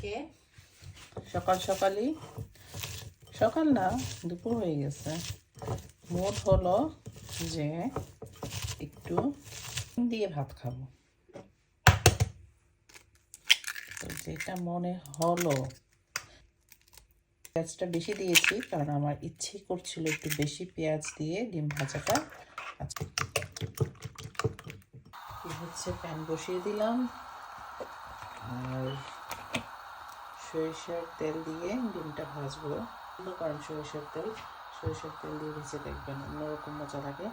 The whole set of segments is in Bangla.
আজকে? সকাল সকালই, সকাল না, দুপুর হয়ে গেছে। মোট হলো যে একটু দিয়ে ভাত খাব। তো যেটা মনে হলো, পেঁয়াজটা বেশি দিয়েছি, কারণ আমার ইচ্ছে করছিল একটু বেশি পেঁয়াজ দিয়ে ডিম ভাজাটা। আচ্ছা। হচ্ছে প্যান বসিয়ে দিলাম। আর সরিষার তেল দিয়ে ডিমটা ভাজবো। কারণ সরিষার তেল সরিষার তেল দিয়ে ভেজে দেখবেন, অন্যরকম মজা লাগে।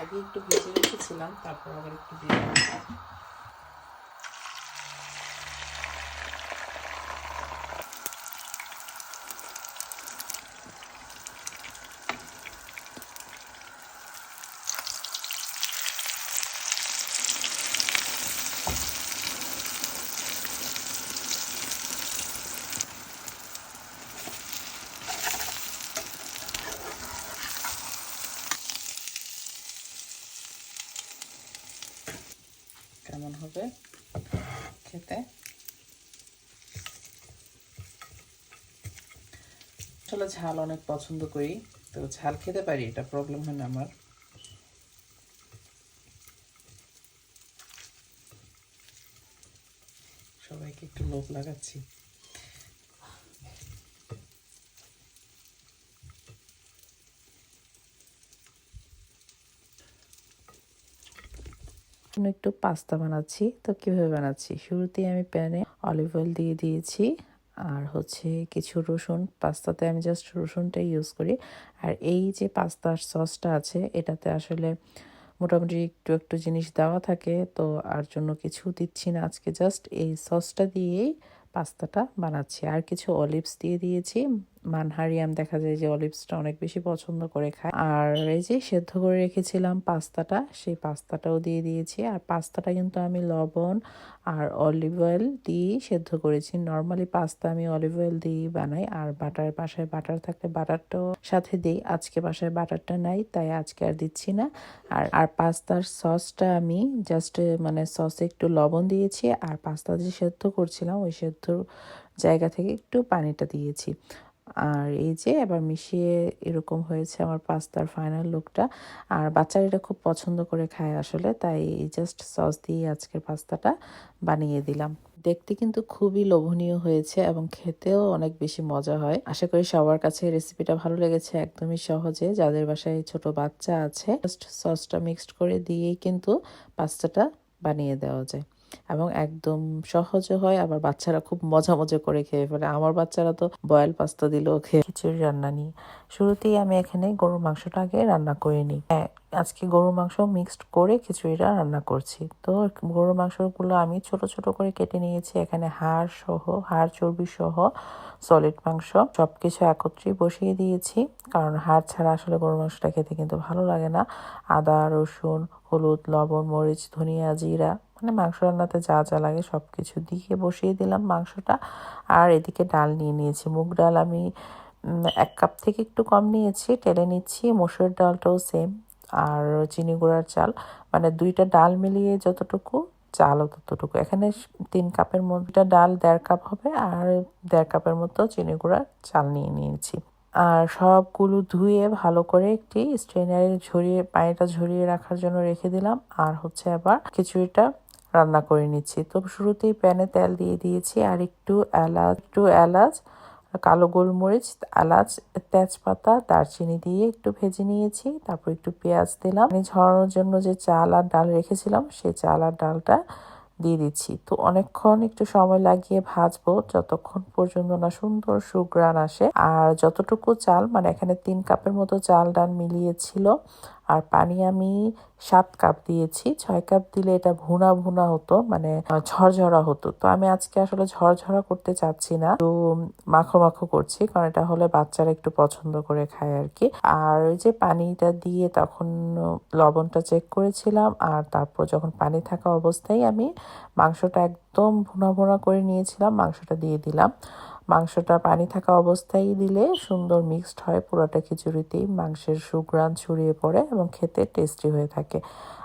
আগে একটু ভেজে রেখেছিলাম, তারপর আবার একটু দিয়ে হবে খেতে। আসলে ঝাল অনেক পছন্দ করি, তো ঝাল খেতে পারি, এটা প্রবলেম হয় না আমার। সবাইকে একটু লোভ লাগাচ্ছি। আমি একটু পাস্তা বানাচ্ছি। তো কীভাবে বানাচ্ছি? শুরুতেই আমি প্যানে অলিভ অয়েল দিয়ে দিয়েছি আর হচ্ছে কিছু রসুন। পাস্তাতে আমি জাস্ট রসুনটাই ইউজ করি। আর এই যে পাস্তার সসটা আছে, এটাতে আসলে মোটামুটি একটু একটু জিনিস দেওয়া থাকে। তো আর জন্য কিছু দিচ্ছি না আজকে। জাস্ট এই সসটা দিয়েই পাস্তাটা বানাচ্ছি। আর কিছু অলিভস দিয়ে দিয়েছি। মানহারিয়াম দেখা যায় যে অলিভসটা অনেক বেশি পছন্দ করে খায়। আর এই যে সেদ্ধ করে রেখেছিলাম পাস্তাটা, সেই পাস্তাটাও দিয়ে দিয়েছি। আর পাস্তাটা কিন্তু আমি লবণ আর অলিভ অয়েল দিয়ে সেদ্ধ করেছি। নর্মালি পাস্তা আমি অলিভ অয়েল দিয়ে বানাই। আর বাটার বাসায় বাটার থাকলে বাটারটাও সাথে দিই। আজকে বাসায় বাটারটা নাই, তাই আজকে আর দিচ্ছি না। আর আর পাস্তার সসটা আমি জাস্ট মানে সসে একটু লবণ দিয়েছি। আর পাস্তা যে সেদ্ধ করছিলাম, ওই সেদ্ধ জায়গা থেকে একটু পানিটা দিয়েছি। আর এই যে এবার মিশিয়ে এরকম হয়েছে আমার পাস্তার ফাইনাল লুকটা আর বাচ্চারা এটা খুব পছন্দ করে খায় আসলে, তাই জাস্ট সস দিয়ে আজকের পাস্তাটা বানিয়ে দিলাম। দেখতে কিন্তু খুবই লোভনীয় হয়েছে এবং খেতেও অনেক বেশি মজা হয়। আশা করি সবার কাছে রেসিপিটা ভালো লেগেছে, একদমই সহজে। যাদের বাসায় ছোট বাচ্চা আছে জাস্ট সসটা মিক্সড করে দিয়েই কিন্তু পাস্তাটা বানিয়ে দেওয়া যায়। এবং একদম সহজও হয়। আবার বাচ্চারা খুব মজা মজা করে খেয়ে ফেলে। আমার বাচ্চারা তো বয়েল পাস্তা দিলেও খেয়ে খিচুড়ি রান্না নিই শুরুতেই আমি এখানে গরুর মাংসটা আগে রান্না করে নিই। হ্যাঁ আজকে গরুর মাংস মিক্সড করে খিচুড়িটা রান্না করছি। তো গরুর মাংসগুলো আমি ছোট ছোট করে কেটে নিয়েছি। এখানে হাড় সহ, হাড় চর্বি সহ সলিড মাংস সবকিছু একত্রেই বসিয়ে দিয়েছি। কারণ হাড় ছাড়া আসলে গরুর মাংসটা খেতে কিন্তু ভালো লাগে না। আদা, রসুন, হলুদ, লবণ, মরিচ, ধনিয়া, জিরা মানে মাংস রান্নাতে যা যা লাগে সব কিছু দিয়ে বসিয়ে দিলাম মাংসটা। আর এদিকে ডাল নিয়ে নিয়েছি। মুগ ডাল আমি এক কাপ থেকে একটু কম নিয়েছি, টেলে নিচ্ছি। মসুর ডালটাও সেম আর চিনি গুঁড়ার চাল। মানে দুইটা ডাল মিলিয়ে যতটুকু, চালও ততটুকু। এখানে তিন কাপের মধ্যে ডাল দেড় কাপ হবে আর দেড় কাপের মতো চিনি গুঁড়ার চাল নিয়ে নিয়েছি। আর সবগুলো ধুয়ে ভালো করে একটি স্ট্রেনারে ঝরিয়ে, পানিটা ঝরিয়ে রাখার জন্য রেখে দিলাম। আর হচ্ছে আবার খিচুড়িটা রান্না করে নিচ্ছি। তো শুরুতেই প্যানে তেল দিয়ে দিয়েছি আর একটু এলাচ একটু এলাচ, কালো গোলমরিচ, এলাচ, তেজপাতা, দারচিনি দিয়ে একটু ভেজে নিয়েছি। তারপর একটু পেঁয়াজ দিলাম। আমি ঝরানোর জন্য যে চাল আর ডাল রেখেছিলাম, সেই চাল আর ডালটা দিয়ে দিচ্ছি। তো অনেকক্ষণ একটু সময় লাগিয়ে ভাজবো, যতক্ষণ পর্যন্ত না সুন্দর সুগ্রান আসে। আর যতটুকু চাল মানে এখানে তিন কাপের মতো চাল ডাল মিলিয়েছিল আর পানি আমি সাত কাপ দিয়েছি। ছয় কাপ দিলে এটা ভুনা ভুনা হতো মানে ঝরঝরা হতো। তো আমি আজকে আসলে ঝরঝরা করতে চাচ্ছি না। তো মাখো মাখো করছি, কারণ এটা হলে বাচ্চারা একটু পছন্দ করে খায় আর কি আর ওই যে পানিটা দিয়ে তখন লবণটা চেক করেছিলাম, আর তারপর যখন পানি থাকা অবস্থায় আমি মাংসটা একদম ভুনা ভুনা করে নিয়েছিলাম, মাংসটা দিয়ে দিলাম। মাংসটা পানি থাকা অবস্থায় দিলে সুন্দর মিক্সড হয়। পুরোটা খিচুড়িতেই মাংসের সুগ্রান ছড়িয়ে পড়ে এবং খেতে টেস্টি হয়ে থাকে।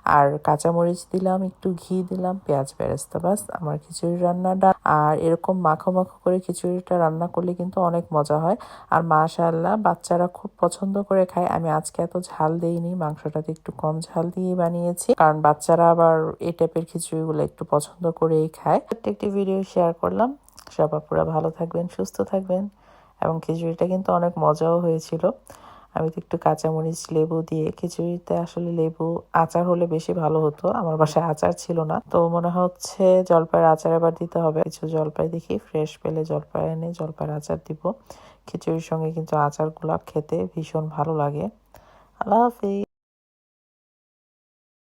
আর কাঁচামরিচ দিলাম, একটু ঘি দিলাম, পেঁয়াজ বেরেস্তা বাস আমার খিচুড়ি রান্নাটা আর এরকম মাখো মাখো করে খিচুড়িটা রান্না করলে কিন্তু অনেক মজা হয়। আর মাশাআল্লাহ, বাচ্চারা খুব পছন্দ করে খায়। আমি আজকে এত ঝাল দিইনি, মাংসটাতে একটু কম ঝাল দিয়ে বানিয়েছি। কারণ বাচ্চারা আবার এই টাইপের খিচুড়িগুলো একটু পছন্দ করেই খায়। একটি ভিডিও শেয়ার করলাম। সব আপুরা ভালো থাকবেন, সুস্থ থাকবেন এবং খিচুড়িটা কিন্তু অনেক মজাও হয়েছিল। আমি তো একটু কাঁচামরিচ, লেবু দিয়ে খিচুড়িতে আসলে লেবু আচার হলে বেশি ভালো হতো। আমার বাসায় আচার ছিল না। তো মনে হচ্ছে জলপাইয়ের আচার এবার দিতে হবে। কিছু জলপাই দেখি ফ্রেশ পেলে জলপাই এনে জলপাইয়ের আচার দিব। খিচুড়ির সঙ্গে কিন্তু আচারগুলো খেতে ভীষণ ভালো লাগে। আল্লাহ হাফিজ।